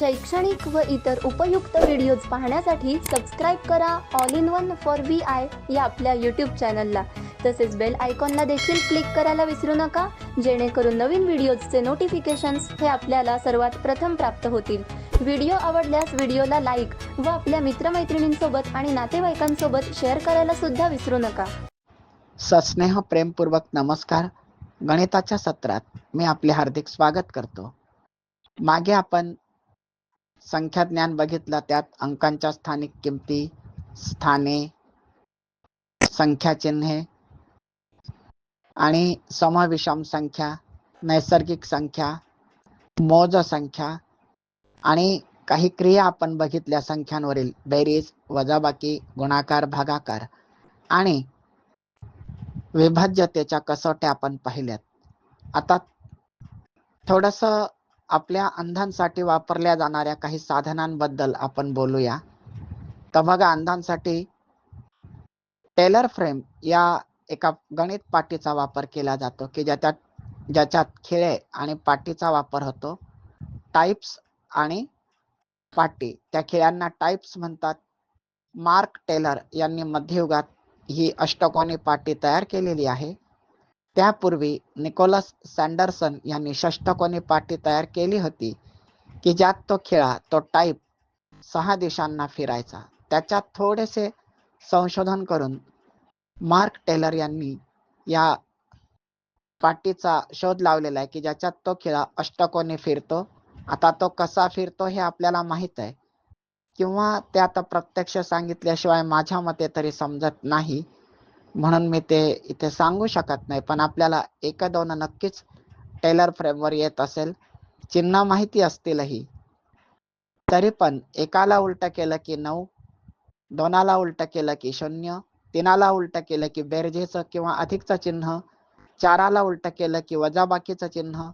शैक्षणिक व इतर उपयुक्त व्हिडिओज पाहण्यासाठी सबस्क्राईब करा. All in one for V I या आपल्या यूट्यूब चॅनलला तसेच बेल आयकॉनला देखील क्लिक करायला विसरू नका. जेणेकरून नवीन व्हिडिओजचे नोटिफिकेशन्स हे आपल्याला सर्वात प्रथम प्राप्त होतील. व्हिडिओ आवडल्यास व्हिडिओला लाईक व आपल्या मित्रमैत्रिणींसोबत आणि नातेवाईकांसोबत शेअर करायला सुद्धा विसरू नका. सस्नेह प्रेमपूर्वक नमस्कार. गणिताच्या सत्रात मी आपले हार्दिक स्वागत करतो. मागे आपण संख्या ज्ञान बघितलं त्यात अंकांच्या स्थानिक किमती स्थाने संख्या चिन्हे आणि समविषम संख्या नैसर्गिक संख्या मोज संख्या आणि काही क्रिया आपण बघितल्या संख्यांवरील. बेरीज वजाबाकी गुणाकार भागाकार आणि विभाज्यतेच्या कसोट्या आपण पाहिल्यात. आता थोडस आपल्या अंधांसाठी वापरल्या जाणाऱ्या काही साधनांबद्दल आपण बोलूया. तर बघा अंधांसाठी टेलर फ्रेम या एका गणित पाटीचा वापर केला जातो की ज्याच्यात ज्याच्यात खिळे आणि पाटीचा वापर होतो. टाइप्स आणि पाटी त्या खिळ्यांना टाइप्स म्हणतात. मार्क टेलर यांनी मध्ययुगात ही अष्टकोनी पाटी तयार केलेली आहे. त्यापूर्वी निकोलस सँडरसन यांनी षष्टकोनी पाटी तयार केली होती की ज्यात तो खेळा तो टाईप सहा दिशांना फिरायचा. त्याच्यात थोडेसे संशोधन करून मार्क टेलर यांनी या पाटीचा शोध लावलेला आहे की ज्याच्यात तो खेळा अष्टकोनी फिरतो. आता तो कसा फिरतो हे आपल्याला माहीत आहे. किंवा ते आता प्रत्यक्ष सांगितल्याशिवाय माझ्या मते तरी समजत नाही. म्हणून मी ते इथे सांगू शकत नाही पण आपल्याला एक दोन नक्कीच टेलर फ्रेमवर येत असेल. चिन्ह माहिती असतीलही. तरी पण एकाला उलट केलं की नऊ दोनाला उलट केलं की शून्य तीनाला उलट केलं की बेरजेचं किंवा अधिकचं चिन्ह चाराला उलट केलं की वजाबाकीचं चिन्ह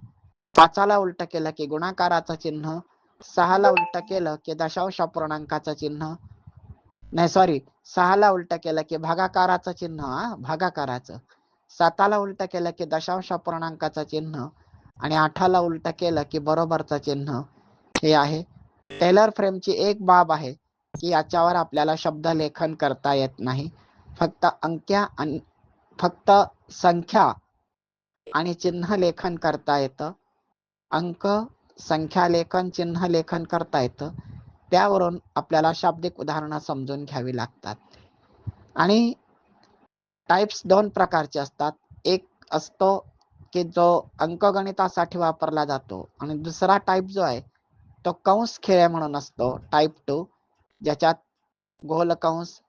पाचाला उलट केलं की गुणाकाराचं चिन्ह सहाला उलट केलं की दशांश पूर्णांकाचं चिन्ह नाही सॉरी सहाला उलटा केलं की भागाकाराचं चिन्ह हा? भागाकाराचं. साताला उलटा केलं की दशांश अपूर्णांकाचं चिन्ह आणि आठाला उलटा केलं की बरोबरचं चिन्ह. हे आहे. टेलर फ्रेमची एक बाब आहे की याच्यावर आपल्याला शब्द लेखन करता येत नाही. फक्त अंक्या आणि फक्त संख्या आणि चिन्ह लेखन करता येतं. अंक संख्या लेखन चिन्ह लेखन करता येतं. त्यावरून आपल्याला शाब्दिक उदाहरणं समजून घ्यावी लागतात. आणि टाइप्स दोन प्रकारचे असतात. एक असतो की जो अंकगणितासाठी वापरला जातो आणि दुसरा टाइप जो आहे तो कंस खेळ म्हणून असतो टाइप टू ज्याच्यात गोल कंस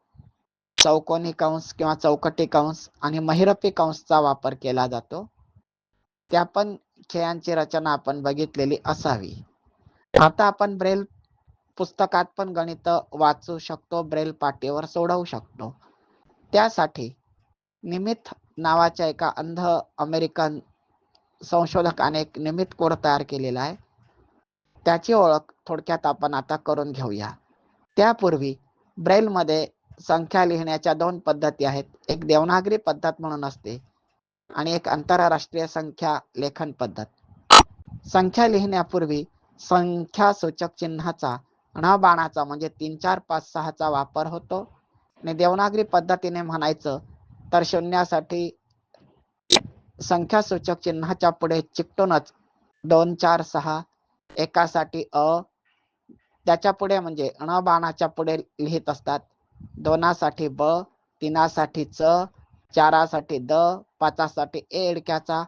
चौकोनी कंस किंवा चौकटी कंस आणि महिरपी कंसचा वापर केला जातो. त्या पण खेळांची रचना आपण बघितलेली असावी. आता आपण ब्रेल पुस्तकात पण गणित वाचू शकतो ब्रेल पाटीवर सोडवू शकतो. त्यासाठी निमित नावाच्या एका अंध अमेरिकन संशोधकाने एक निमित कोड तयार केलेला आहे. त्याची ओळख थोडक्यात आपण आता करून घेऊया. त्यापूर्वी ब्रेलमध्ये संख्या लिहिण्याच्या दोन पद्धती आहेत. एक देवनागरी पद्धत म्हणून असते आणि एक आंतरराष्ट्रीय संख्या लेखन पद्धत. संख्या लिहिण्यापूर्वी संख्या सूचक चिन्हाचा ण बाणाचा म्हणजे तीन चार पाच सहाचा वापर होतो. आणि देवनागरी पद्धतीने म्हणायचं तर शून्यासाठी संख्या सूचक चिन्हाच्या पुढे चिकटूनच दोन चार सहा एकासाठी अ त्याच्या पुढे म्हणजे ण बाणाच्या पुढे लिहित असतात. दोनासाठी ब तीनासाठी च चारासाठी द पाचासाठी ए इडक्याचा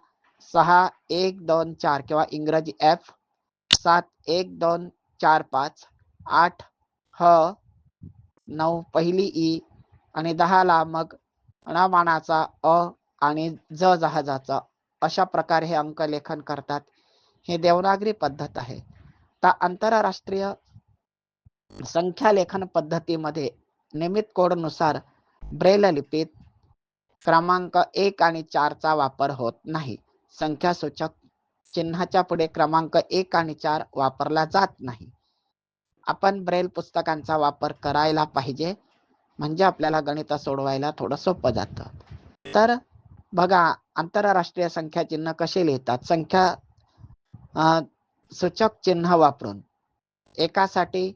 सहा एक दोन चार किंवा इंग्रजी एफ सात एक दोन चार पाच आठ ह नऊ पहिली ई आणि दहाला मग अणामानाचा अ आणि ज जहाजाचा. अशा प्रकारे हे अंक लेखन करतात. हे देवनागरी पद्धत आहे. तर आंतरराष्ट्रीय संख्या लेखन पद्धतीमध्ये निमित कोडनुसार ब्रेल लिपीत क्रमांक एक आणि चारचा वापर होत नाही. संख्या सूचक चिन्हाच्या पुढे क्रमांक एक आणि चार वापरला जात नाही. आपण ब्रेल पुस्तकांचा वापर करायला पाहिजे. म्हणजे आपल्याला गणित सोडवायला थोडं सोपं जातं. तर बघा आंतरराष्ट्रीय संख्या चिन्ह कसे लिहितात? संख्या सूचक चिन्ह वापरून. एकासाठी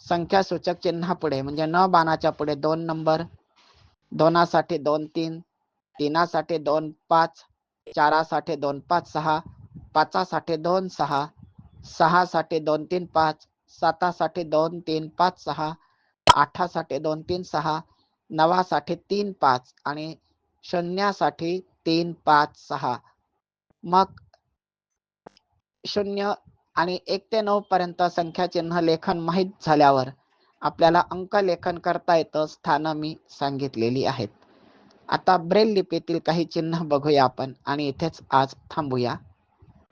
संख्या सूचक चिन्हा पुढे म्हणजे न बाणाच्या पुढे दोन नंबर दोनासाठी दोन तीन तीनासाठी दोन पाच चारासाठी दोन पाच सहा पाचासाठी दोन सहा सहासाठी दोन तीन पाच सातासाठी दोन तीन पाच सहा आठासाठी दोन तीन सहा नवासाठी तीन पाच आणि शून्यासाठी तीन पाच सहा. मग शून्य आणि एक ते नऊ पर्यंत संख्या चिन्ह लेखन माहीत झाल्यावर आपल्याला अंक लेखन करता येतं स्थानं मी सांगितलेली आहेत. आता ब्रेल लिपीतील काही चिन्ह बघूया आपण आणि इथेच आज थांबूया.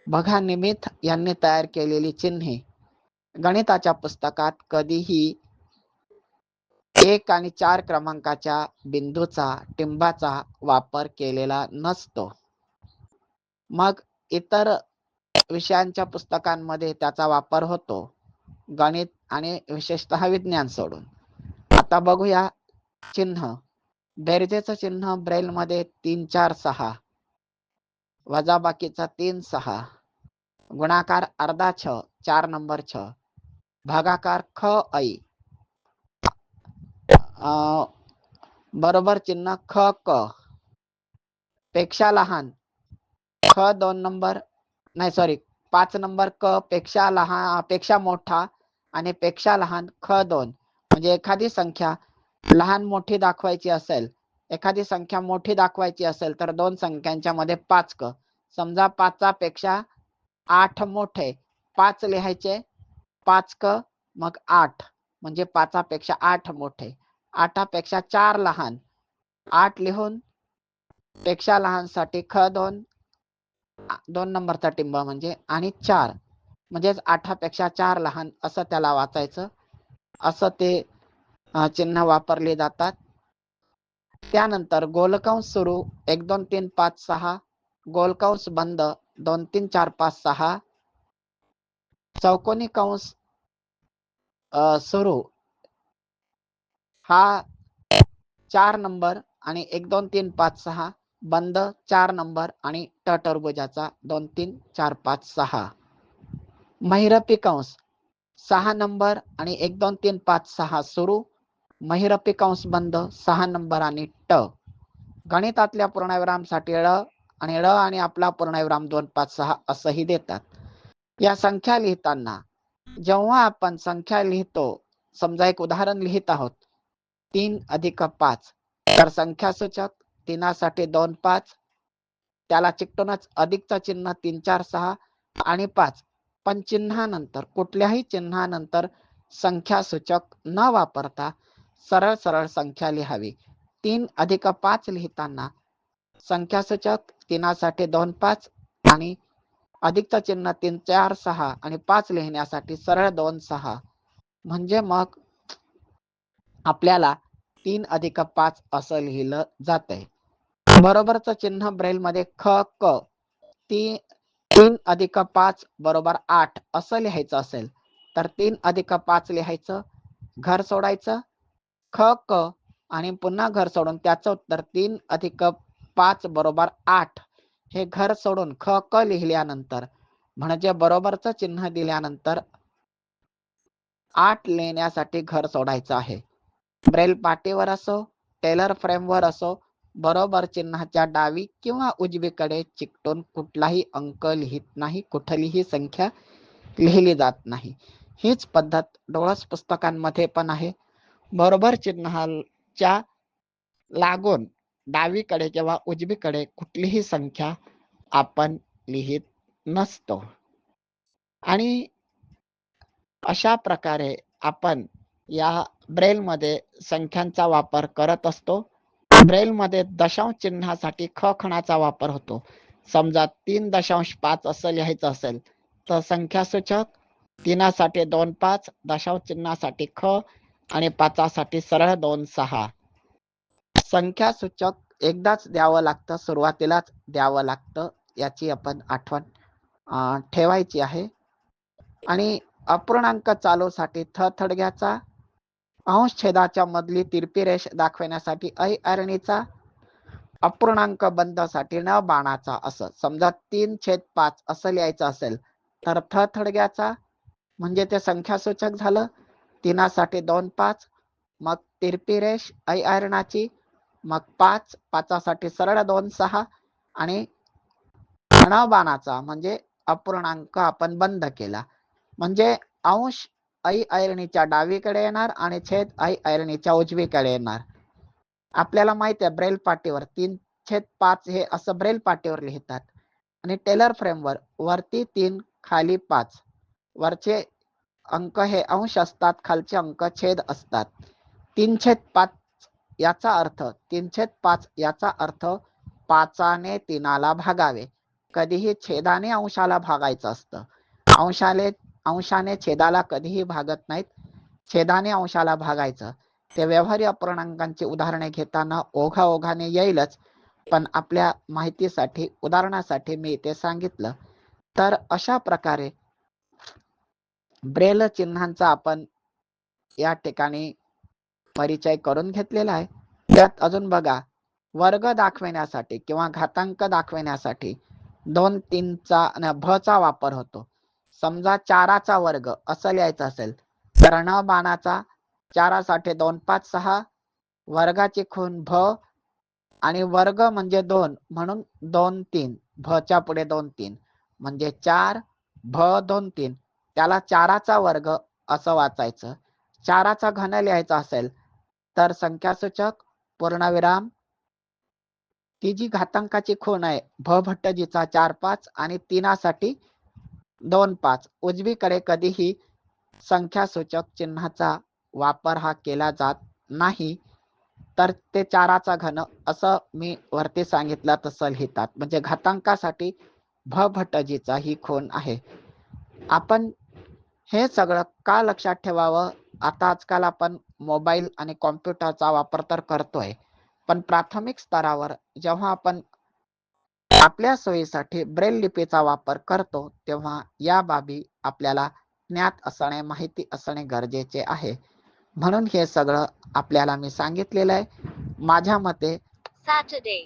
बघा निमित यांनी तयार केलेली चिन्हे गणिताच्या पुस्तकात कधीही एक आणि चार क्रमांकाच्या बिंदूचा टिंबाचा वापर केलेला नसतो. मग इतर विषयांच्या पुस्तकांमध्ये त्याचा वापर होतो. गणित आणि विशेषतः विज्ञान सोडून. आता बघूया चिन्ह. बेरजेचं चिन्ह ब्रेल मध्ये तीन चार सहा. वजाबाकीचा तीन सहा. गुणाकार अर्धा छ चार नंबर छ. भागाकार ख ऐ अं, बरोबर चिन्ह ख क. पेक्षा लहान. ख दोन नंबर नाही सॉरी पाच नंबर क पेक्षा लहानपेक्षा मोठा आणि पेक्षा लहान ख दोन. म्हणजे एखादी संख्या लहान मोठी दाखवायची असेल एखादी संख्या मोठी दाखवायची असेल तर दोन संख्यांच्या मध्ये पाच क. समजा पाचा पेक्षा आठ मोठे पाच लिहायचे पाच क मग आठ. म्हणजे पाचापेक्षा आठ मोठे. आठापेक्षा चार लहान. आठ लिहून पेक्षा लहानसाठी ख दोन दोन नंबरचा टिंब म्हणजे आणि चार. म्हणजेच आठापेक्षा चार लहान असं त्याला वाचायचं. असं ते चिन्ह वापरले जातात. त्यानंतर गोलकंस सुरू एक दोन तीन पाच सहा. गोलकंस बंद दोन तीन चार पाच सहा. चौकोनी कंस सुरू हा चार नंबर आणि एक दोन तीन पाच सहा बंद चार नंबर आणि ट टरबुजाचा दोन तीन चार पाच सहा. महिरपी कंस सहा नंबर आणि एक दोन तीन पाच सहा सुरू. महिरपी कंस बंद सहा नंबर आणि ट. गणितातल्या पूर्णविरामसाठी ळ आणि ळ आणि आपला पूर्णविराम दोन पाच सहा असंही देतात. या संख्या लिहिताना जेव्हा आपण संख्या लिहितो समजा एक उदाहरण लिहित आहोत तीन अधिक पाच तर संख्यासूचक तीनासाठी दोन पाच त्याला चिकटूनच अधिकचा चिन्ह तीन चार सहा आणि पाच. पण चिन्हानंतर कुठल्याही चिन्हानंतर संख्यासूचक न वापरता सरळ सरळ संख्या लिहावी. तीन अधिक पाच लिहिताना संख्यासूचक तीनासाठी दोन पाच आणि अधिकचा चिन्ह तीन चार सहा आणि पाच लिहिण्यासाठी सरळ दोन सहा. म्हणजे मग आपल्याला तीन अधिक पाच असं लिहिलं जातंय. बरोबरच चिन्ह ब्रेल मध्ये ख क. ती तीन अधिक पाच बरोबर आठ असं लिहायचं असेल तर तीन अधिक पाच लिहायचं घर सोडायचं ख क आणि पुन्हा घर सोडून त्याचं उत्तर तीन अधिक पाच बरोबर आठ. हे घर सोडून ख क लिहिल्यानंतर म्हणजे बरोबरचं चिन्ह दिल्यानंतर आठ लिहिण्यासाठी घर सोडायचं आहे. ब्रेल पाटीवर असो टेलर फ्रेमवर असो बरोबर चिन्हाच्या डावी किंवा उजवीकडे चिकटून कुठलाही अंक लिहित नाही कुठलीही संख्या लिहिली जात नाही. हीच पद्धत डोळस पुस्तकांमध्ये पण आहे. बरोबर चिन्हाच्या लागून डावीकडे किंवा उजवीकडे कुठलीही संख्या आपण लिहित नसतो. आणि अशा प्रकारे आपण या ब्रेलमध्ये संख्यांचा वापर करत असतो. ब्रेलमध्ये दशांश चिन्हासाठी ख खणाचा वापर होतो. समजा तीन दशांश पाच असं लिहायचं असेल तर संख्यासूचक तीनासाठी दोन पाच दशांश चिन्हासाठी ख आणि पाचासाठी सरळ दोन सहा. संख्यासूचक एकदाच द्यावं लागतं सुरुवातीलाच द्यावं लागतं याची आपण आठवण ठेवायची आहे. आणि अपूर्णांक चालूसाठी थ थडग्याचा अंश छेदाच्या मधली तिरपी रेष दाखवण्यासाठी ऐ अरणीचा अपूर्णांक बंदसाठी न बाणाचा असं समजा तीन छेद पाच असं लिहायचं असेल तर थ थडग्याचा म्हणजे ते संख्यासूचक झालं तिनासाठी दोन पाच मग तिरपी रेष ऐ आयरणाची मग पाच पाचासाठी सरळ दोन सहा आणि अणबाणाचा म्हणजे अपूर्णांक आपण बंद केला. म्हणजे अंश ऐ ऐरणीच्या डावीकडे येणार आणि छेद ऐ ऐरणीच्या उजवीकडे येणार. आपल्याला माहिती आहे ब्रेल पाटीवर तीन छेद पाच हे असं ब्रेल पाटीवर लिहितात. आणि टेलर फ्रेमवर वरती तीन खाली पाच. वरचे अंक हे अंश असतात खालचे अंक छेद असतात. तीन छेद पाच याचा अर्थ तीन छेद पाच याचा अर्थ पाचाने तीनाला भागावे. कधीही छेदाने अंशाला भागायचं असतं. अंशाले अंशाने छेदाला कधीही भागत नाहीत. छेदाने अंशाला भागायचं. ते व्यवहारी अपूर्णांकांची उदाहरणे घेताना ओघा ओघाने येईलच. पण आपल्या माहितीसाठी उदाहरणासाठी मी इथे सांगितलं. तर अशा प्रकारे ब्रेल चिन्हांचा आपण या ठिकाणी परिचय करून घेतलेला आहे. त्यात अजून बघा वर्ग दाखविण्यासाठी किंवा घातांक दाखविण्यासाठी दोन तीनचा भचा वापर होतो. समजा चाराचा वर्ग असं लिहायचं असेल तर न बाणाचा चारासाठी दोन पाच सहा वर्गाची खून भ आणि वर्ग म्हणजे दोन म्हणून दोन तीन भच्या पुढे दोन तीन म्हणजे चार भ दोन तीन त्याला चाराचा वर्ग असं वाचायचं. चाराचा घन लिहायचा असेल तर संख्यासूचक पूर्णविराम. ती जी घातांकाची खूण आहे भ भट्टजीचा चार पाच आणि तीनासाठी दोन पाच. उजवीकडे कधीही संख्यासूचक चिन्हाचा वापर हा केला जात नाही. तर ते चाराचा घन असं मी वरती सांगितलं तसं लिहितात. म्हणजे घातांकासाठी भ भट्टजीचा ही खूण आहे. आपण हे सगळं का लक्षात ठेवावं? आता आजकाल आपण मोबाईल आणि कॉम्प्युटरचा वापर तर करतोय. पण प्राथमिक स्तरावर जेव्हा आपण आपल्या सोयीसाठी ब्रेल लिपीचा वापर करतो तेव्हा या बाबी आपल्याला ज्ञात असणे माहिती असणे गरजेचे आहे. म्हणून हे सगळं आपल्याला मी सांगितलेलं आहे. माझ्या मते सॅटरडे